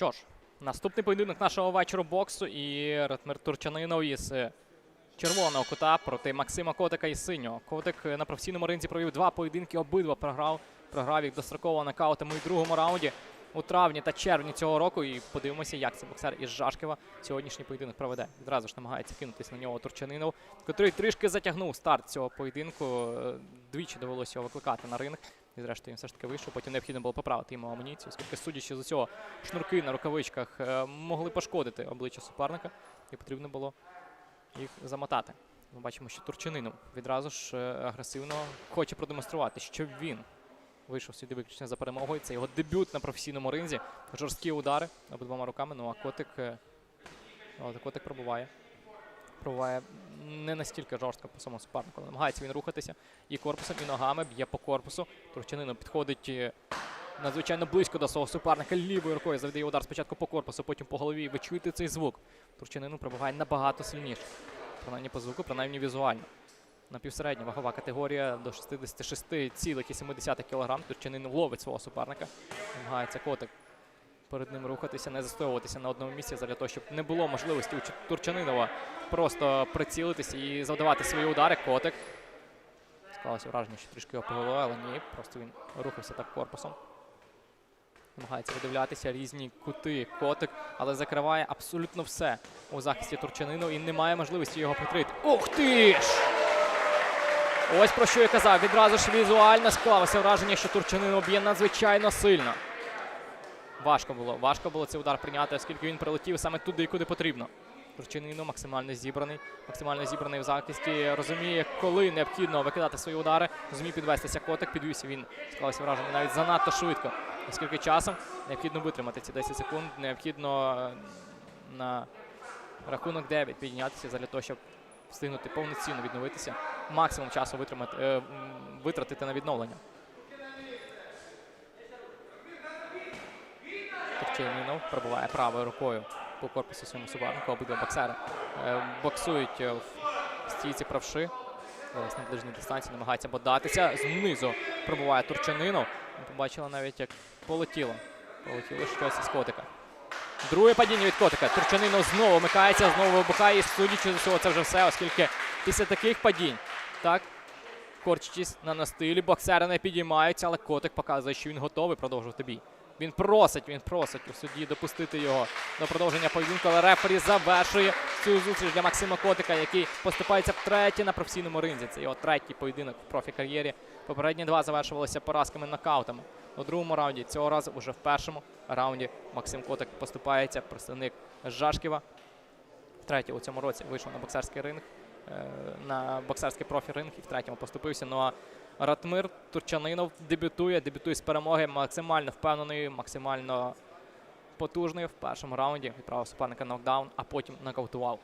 Що ж, наступний поєдинок нашого вечора боксу і Ратмир Турчанинов із е, червоного кута проти Максима Котика із синього. Котик на професійному ринзі провів два поєдинки, обидва програв. Програв їх достроково нокаутами у другому раунді у травні та червні цього року. І подивимося, як цей боксер із Жашкова сьогоднішній поєдинок проведе. Відразу ж намагається кинутись на нього Турчанинов, котрий трішки затягнув старт цього поєдинку. Е, Двічі довелося його викликати на ринг. І зрештою він все ж таки вийшов. Потім необхідно було поправити йому амуніцію, оскільки, судячи з усього, шнурки на рукавичках е, могли пошкодити обличчя суперника, і потрібно було їх замотати. Ми бачимо, що Турчининов відразу ж е, агресивно хоче продемонструвати, що він вийшов сюди виключно за перемогою. Це його дебют на професійному ринзі. Жорсткі удари обидвома руками. Ну а котик, е, котик пробуває. Пробуває не настільки жорстко по самому супернику. Намагається він рухатися і корпусом, і ногами б'є по корпусу. Турчанинов підходить е, надзвичайно близько до свого суперника. Лівою рукою завдає удар спочатку по корпусу, потім по голові. Ви чуєте цей звук. Турчанинов пробуває набагато сильніше. Принаймні по звуку, принаймні візуально. Напівсередня вагова категорія до 66,7 кг. Турчанинов ловить свого суперника. Намагається котик перед ним рухатися, не застоюватися на одному місці, для того, щоб не було можливості у Турчанинова просто прицілитися і завдавати свої удари. Котик. Склалося враження, що трішки його повело, але ні, просто він рухався так корпусом. Намагається видивлятися різні кути, котик, але закриває абсолютно все у захисті Турчанину і немає можливості його прикрити. Ух ти ж! Ось про що я казав. Відразу ж візуально склалося враження, що Турчанин б'є надзвичайно сильно. Важко було. Важко було цей удар прийняти, оскільки він прилетів саме туди, куди потрібно. Турчинину максимально зібраний, максимально зібраний в захисті. Розуміє, коли необхідно викидати свої удари. Розуміє підвестися котик. Підвівся він склалося враження навіть занадто швидко. Оскільки часом необхідно витримати ці 10 секунд, необхідно на рахунок 9 піднятися для того, щоб встигнути повноцінно відновитися. Максимум часу витримати, е, витратити на відновлення. Турчининов пробуває правою рукою по корпусу своєму супернику. Обидва боксери е, боксують е, в стійці правши. Зараз на ближній дистанції намагається бодатися. Знизу пробуває Турчанинов. Ми побачили навіть, як полетіло. Полетіло щось із котика. Друге падіння від котика. Турчанинов знову вмикається, знову вибухає. І судячи з усього, це вже все, оскільки після таких падінь, так, корчачись на настилі, боксери не підіймаються, але котик показує, що він готовий продовжувати бій. Він просить, він просить у судді допустити його до продовження поєдинку, але рефері завершує цю зустріч для Максима Котика, який поступається втретє на професійному ринзі. Це його третій поєдинок в профі-кар'єрі. Попередні два завершувалися поразками нокаутами. У другому раунді цього разу уже в першому раунді Максим Котик поступається, представник Жашківа. Втретє у цьому році вийшов на боксерський ринг, на боксерський профі-ринг і в третьому поступився. Ну а Ратмир Турчанинов дебютує, дебютує з перемоги максимально впевнений, максимально потужною в першому раунді. Відправив суперника нокдаун, а потім нокаутував.